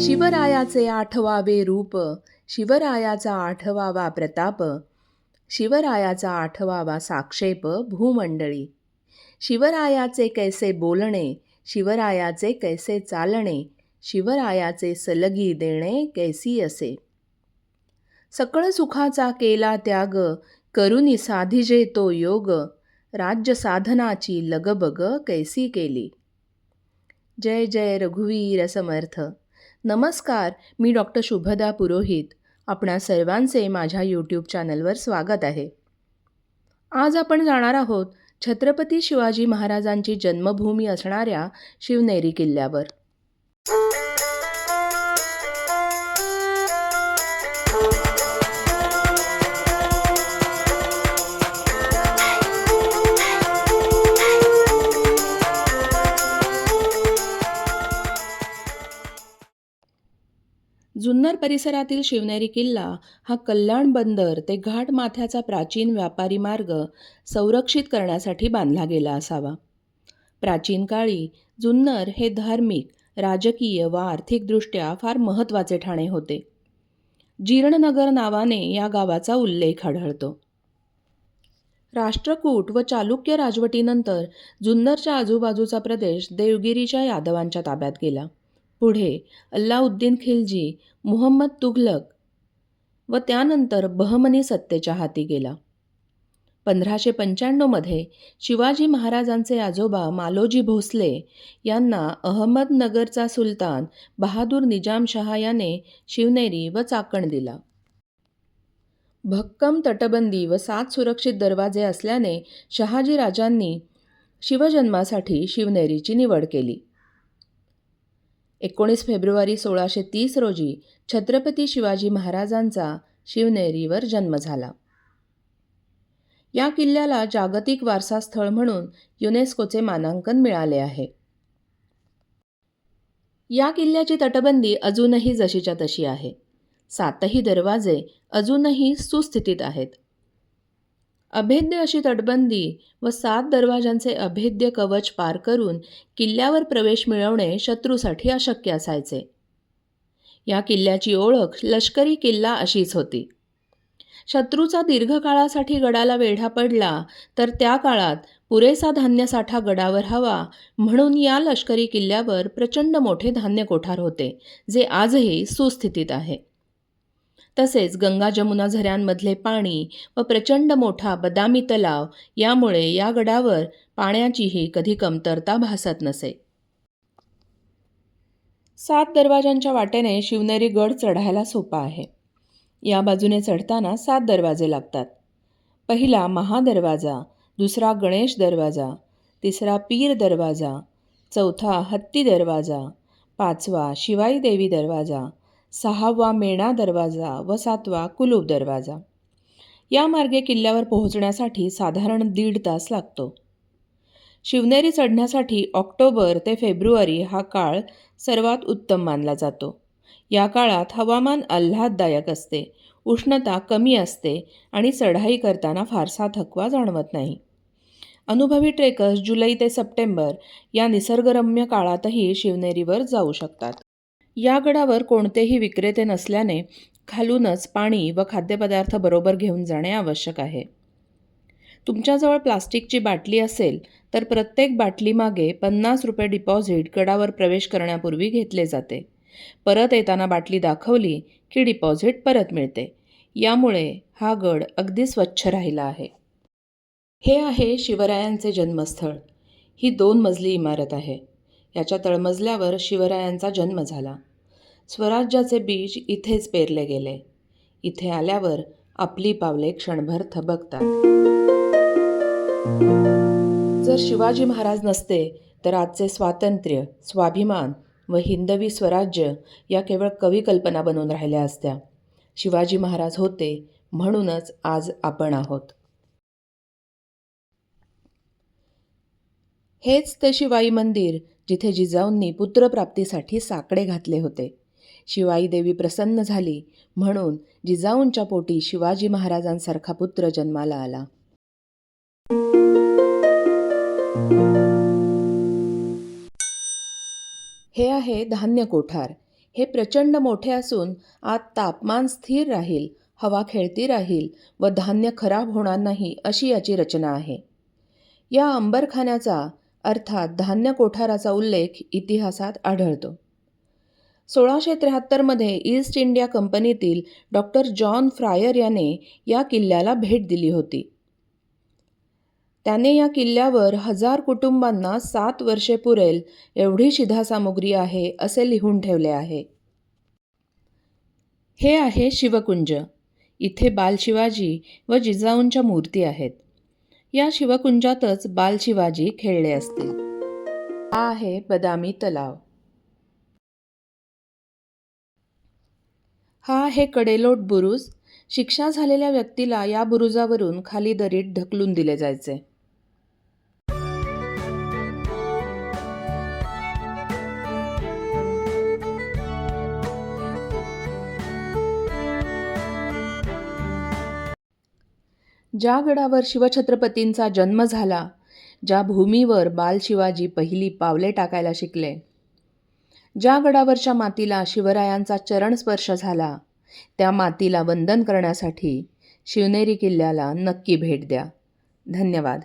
शिवरायाचे आठवावे रूप शिवरायाचा आठवावा प्रताप शिवरायाचा आठवावा साक्षेप भूमंडळी. शिवरायाचे कैसे बोलणे शिवरायाचे कैसे चालणे शिवरायाचे सलगी देणे कैसी असे. सकळ सुखाचा केला त्याग करुनी साधिजे तो योग राज्य साधनाची लगबग कैसी केली. जय जय रघुवीर समर्थ नमस्कार मी डॉक्टर शुभदा पुरोहित. आपणा सर्वांचे माझ्या यूट्यूब चॅनलवर स्वागत आहे. आज आपण जाणार आहोत छत्रपती शिवाजी महाराजांची जन्मभूमी असणाऱ्या शिवनेरी किल्ल्यावर. जुन्नर परिसरातील शिवनेरी किल्ला हा कल्याण बंदर ते घाट माथ्याचा प्राचीन व्यापारी मार्ग संरक्षित करण्यासाठी बांधला गेला असावा. प्राचीन काळी जुन्नर हे धार्मिक राजकीय व आर्थिकदृष्ट्या फार महत्त्वाचे ठाणे होते. जीर्णनगर नावाने या गावाचा उल्लेख आढळतो. राष्ट्रकूट व चालुक्य राजवटीनंतर जुन्नरच्या आजूबाजूचा प्रदेश देवगिरीच्या यादवांच्या ताब्यात गेला. पुढे अल्लाउद्दीन खिलजी मुहम्मद तुघलक व त्यानंतर बहमनी सत्तेच्या हाती गेला. पंधराशे पंच्याण्णवमध्ये शिवाजी महाराजांचे आजोबा मालोजी भोसले यांना अहमदनगरचा सुलतान बहादूर निजामशहा याने शिवनेरी व चाकण दिला. भक्कम तटबंदी व सात सुरक्षित दरवाजे असल्याने शहाजी राजांनी शिवजन्मासाठी शिवनेरीची निवड केली. एकोणीस फेब्रुवारी सोळाशे तीस रोजी छत्रपती शिवाजी महाराजांचा शिवनेरीवर जन्म झाला. या किल्ल्याला जागतिक वारसा स्थळ म्हणून युनेस्कोचे मानांकन मिळाले आहे. या किल्ल्याची तटबंदी अजूनही जशीच्या तशी आहे. सातही दरवाजे अजूनही सुस्थितीत आहेत. अभेद्य अशी तटबंदी व सात दरवाजांचे अभेद्य कवच पार करून किल्ल्यावर प्रवेश मिळवणे शत्रूसाठी अशक्य असायचे. या किल्ल्याची ओळख लष्करी किल्ला अशीच होती. शत्रूचा दीर्घकाळासाठी गडाला वेढा पडला तर त्या काळात पुरेसा धान्यसाठा गडावर हवा म्हणून या लष्करी किल्ल्यावर प्रचंड मोठे धान्य कोठार होते जे आजही सुस्थितीत आहे. तसेच गंगा जमुना झऱ्यांमधले पाणी व प्रचंड मोठा बदामी तलाव यामुळे या गडावर पाण्याचीही कधी कमतरता भासत नसे. सात दरवाजांच्या वाटेने शिवनेरी गड चढायला सोपा आहे. या बाजूने चढताना सात दरवाजे लागतात. पहिला महादरवाजा दुसरा गणेश दरवाजा तिसरा पीर दरवाजा चौथा हत्ती दरवाजा पाचवा शिवाई देवी दरवाजा सहावा मेणा दरवाजा व सातवा कुलूप दरवाजा. या मार्गे किल्ल्यावर पोहोचण्यासाठी साधारण दीड तास लागतो. शिवनेरी चढण्यासाठी ऑक्टोबर ते फेब्रुवारी हा काळ सर्वात उत्तम मानला जातो. या काळात हवामान आल्हाददायक असते उष्णता कमी असते आणि चढाई करताना फारसा थकवा जाणवत नाही. अनुभवी ट्रेकर्स जुलै ते सप्टेंबर या निसर्गरम्य काळातही शिवनेरीवर जाऊ शकतात. या गडावर कोणतेही विक्रेते नसल्याने खालूनच पाणी व खाद्यपदार्थ बरोबर घेऊन जाणे आवश्यक आहे. तुमच्याजवळ प्लास्टिकची बाटली असेल तर प्रत्येक बाटलीमागे पन्नास रुपये डिपॉझिट गडावर प्रवेश करण्यापूर्वी घेतले जाते. परत येताना बाटली दाखवली की डिपॉझिट परत मिळते. यामुळे हा गड अगदी स्वच्छ राहिला आहे. हे आहे शिवरायांचे जन्मस्थळ. ही दोन मजली इमारत आहे. याच्या तळमजल्यावर शिवरायांचा जन्म झाला. स्वराज्याचे बीज इथेच पेरले गेले. इथे आल्यावर आपली पावले क्षणभर थबकतात. जर शिवाजी महाराज नसते तर आजचे स्वातंत्र्य स्वाभिमान व हिंदवी स्वराज्य या केवळ कविकल्पना बनून राहिल्या असत्या. शिवाजी महाराज होते म्हणूनच आज आपण आहोत. हेच ते शिवाई मंदिर जिथे जिजाऊंनी पुत्रप्राप्तीसाठी साकडे घातले होते. शिवाई देवी प्रसन्न झाली म्हणून जिजाऊंच्या पोटी शिवाजी महाराजांसारखा पुत्र जन्माला आला. हे आहे धान्य कोठार. हे प्रचंड मोठे असून आत तापमान स्थिर राहील हवा खेळती राहील व धान्य खराब होणार नाही अशी याची रचना आहे. या अंबरखान्याचा अर्थात धान्य कोठाराचा उल्लेख इतिहासात आढळतो. सोळाशे त्र्याहत्तरमध्ये ईस्ट इंडिया कंपनीतील डॉक्टर जॉन फ्रायर याने या किल्ल्याला भेट दिली होती. त्याने या किल्ल्यावर हजार कुटुंबांना सात वर्षे पुरेल एवढी शिधासामुग्री आहे असे लिहून ठेवले आहे. हे आहे शिवकुंज. इथे बाल शिवाजी व जिजाऊंच्या मूर्ती आहेत. या शिवकुंजातच बाल शिवाजी खेळले असतील. हा आहे बदामी तलाव. हा आहे कडेलोट बुरुज. शिक्षा झालेल्या व्यक्तीला या बुरुजावरून खाली दरीत ढकलून दिले जायचे. ज्या गडावर शिवछत्रपतींचा जन्म झाला ज्या भूमीवर बाल शिवाजी पहिली पावले टाकायला शिकले ज्या गडावरच्या मातीला शिवरायांचा चरण स्पर्श झाला त्या मातीला वंदन करण्यासाठी शिवनेरी किल्ल्याला नक्की भेट द्या. धन्यवाद.